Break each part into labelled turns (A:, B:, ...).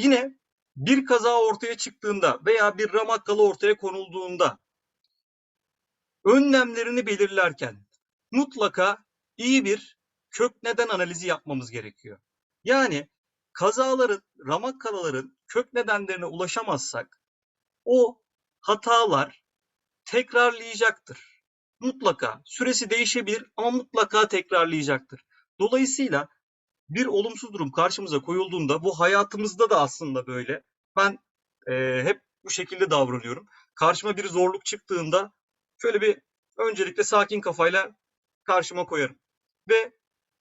A: Yine bir kaza ortaya çıktığında veya bir ramakkalı ortaya konulduğunda önlemlerini belirlerken mutlaka iyi bir kök neden analizi yapmamız gerekiyor. Yani kazaların, ramakkalaların kök nedenlerine ulaşamazsak o hatalar tekrarlayacaktır. Mutlaka süresi değişebilir ama mutlaka tekrarlayacaktır. Dolayısıyla bir olumsuz durum karşımıza koyulduğunda bu hayatımızda da aslında böyle. Ben e, hep bu şekilde davranıyorum. Karşıma bir zorluk çıktığında şöyle bir öncelikle sakin kafayla karşıma koyarım. Ve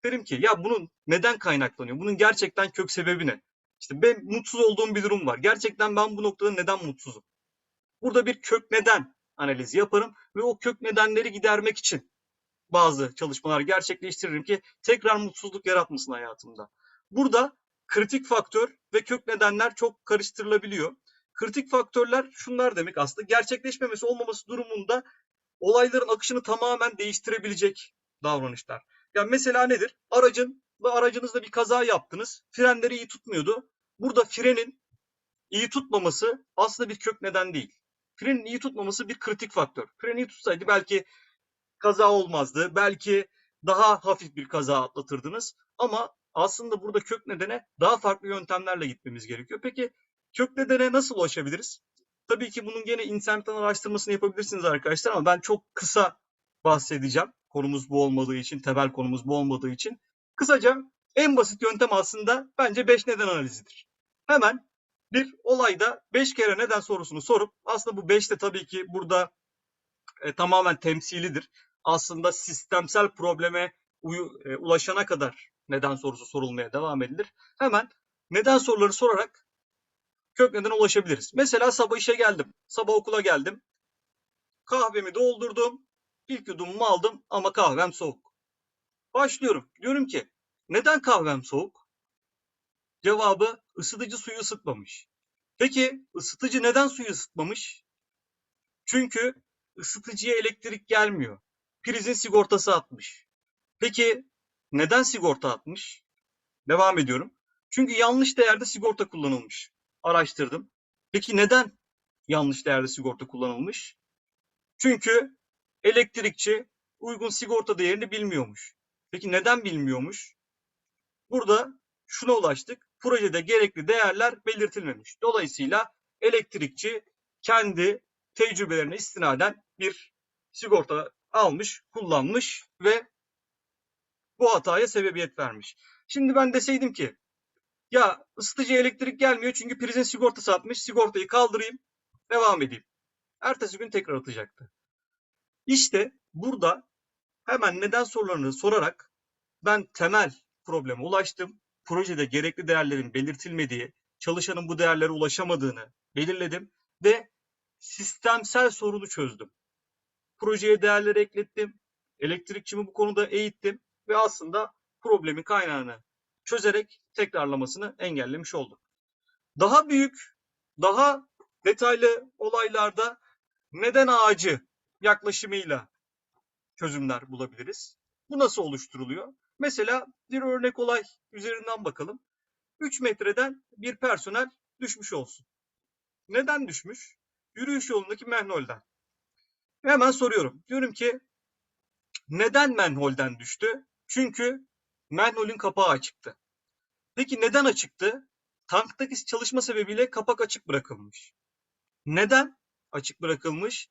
A: derim ki ya bunun neden kaynaklanıyor? Bunun gerçekten kök sebebi ne? İşte ben mutsuz olduğum bir durum var. Gerçekten ben bu noktada neden mutsuzum? Burada bir kök neden analizi yaparım ve o kök nedenleri gidermek için bazı çalışmalar gerçekleştiririm ki tekrar mutsuzluk yaratmasın hayatımda. Burada kritik faktör ve kök nedenler çok karıştırılabiliyor. Kritik faktörler şunlar demek aslında gerçekleşmemesi olmaması durumunda olayların akışını tamamen değiştirebilecek davranışlar. Yani mesela nedir? Aracın ve aracınızda bir kaza yaptınız. Frenleri iyi tutmuyordu. Burada frenin iyi tutmaması aslında bir kök neden değil. Frenin iyi tutmaması bir kritik faktör. Fren iyi tutsaydı belki kaza olmazdı. Belki daha hafif bir kaza atlatırdınız. Ama aslında burada kök nedene daha farklı yöntemlerle gitmemiz gerekiyor. Peki kök nedene nasıl ulaşabiliriz? Tabii ki bunun gene internetten araştırmasını yapabilirsiniz arkadaşlar ama ben çok kısa bahsedeceğim. Konumuz bu olmadığı için, temel konumuz bu olmadığı için. Kısaca en basit yöntem aslında bence 5 neden analizidir. Hemen bir olayda 5 kere neden sorusunu sorup aslında bu 5 de tabii ki burada e, tamamen temsilidir. Aslında sistemsel probleme e, ulaşana kadar neden sorusu sorulmaya devam edilir. Hemen neden soruları sorarak kök nedene ulaşabiliriz. Mesela sabah işe geldim. Sabah okula geldim. Kahvemi doldurdum. İlk yudumumu aldım ama kahvem soğuk. Başlıyorum. Diyorum ki neden kahvem soğuk? Cevabı ısıtıcı suyu ısıtmamış. Peki ısıtıcı neden suyu ısıtmamış? Çünkü ısıtıcıya elektrik gelmiyor. Prizin sigortası atmış. Peki neden sigorta atmış? Devam ediyorum. Çünkü yanlış değerde sigorta kullanılmış. Araştırdım. Peki neden yanlış değerde sigorta kullanılmış? Çünkü elektrikçi uygun sigorta değerini bilmiyormuş. Peki neden bilmiyormuş? Burada şuna ulaştık. Projede gerekli değerler belirtilmemiş. Dolayısıyla elektrikçi kendi tecrübelerine istinaden bir sigorta almış, kullanmış ve bu hataya sebebiyet vermiş. Şimdi ben deseydim ki ya ısıtıcı elektrik gelmiyor çünkü prizin sigortası atmış. Sigortayı kaldırayım, devam edeyim. Ertesi gün tekrar atacaktı. İşte burada hemen neden sorularını sorarak ben temel probleme ulaştım. Projede gerekli değerlerin belirtilmediği, çalışanın bu değerlere ulaşamadığını belirledim ve sistemsel sorunu çözdüm. Projeye değerler eklettim, elektrikçimi bu konuda eğittim ve aslında problemin kaynağını çözerek tekrarlamasını engellemiş olduk. Daha büyük, daha detaylı olaylarda neden ağacı yaklaşımıyla çözümler bulabiliriz. Bu nasıl oluşturuluyor? Mesela bir örnek olay üzerinden bakalım. 3 metreden bir personel düşmüş olsun. Neden düşmüş? Yürüyüş yolundaki menholden. Hemen soruyorum. Diyorum ki neden menholden düştü? Çünkü menholün kapağı açıktı. Peki neden açıktı? Tanktaki çalışma sebebiyle kapak açık bırakılmış. Neden açık bırakılmış?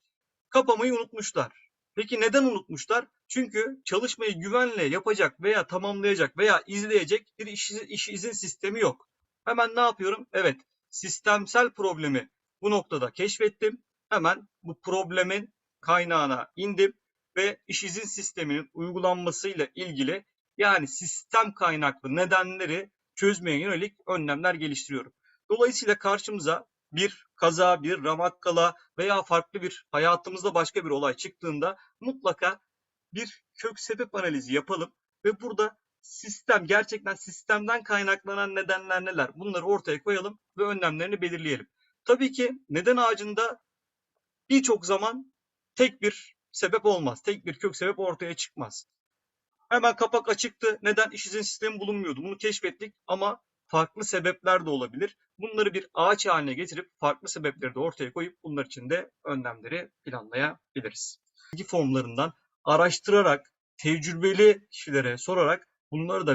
A: Kapamayı unutmuşlar. Peki neden unutmuşlar? Çünkü çalışmayı güvenle yapacak veya tamamlayacak veya izleyecek bir iş, iş izin sistemi yok. Hemen ne yapıyorum? Evet, sistemsel problemi bu noktada keşfettim. Hemen bu problemin kaynağına indim ve iş izin sisteminin uygulanmasıyla ilgili yani sistem kaynaklı nedenleri çözmeye yönelik önlemler geliştiriyorum. Dolayısıyla karşımıza bir kaza, bir ramakkala veya farklı bir hayatımızda başka bir olay çıktığında mutlaka bir kök sebep analizi yapalım ve burada sistem gerçekten sistemden kaynaklanan nedenler neler bunları ortaya koyalım ve önlemlerini belirleyelim. Tabii ki neden ağacında birçok zaman tek bir sebep olmaz. Tek bir kök sebep ortaya çıkmaz. Hemen kapak açıktı. Neden? İş izin sistemi bulunmuyordu. Bunu keşfettik ama farklı sebepler de olabilir. Bunları bir ağaç haline getirip farklı sebepleri de ortaya koyup bunlar için de önlemleri planlayabiliriz. Bilgi formlarından araştırarak, tecrübeli kişilere sorarak bunları da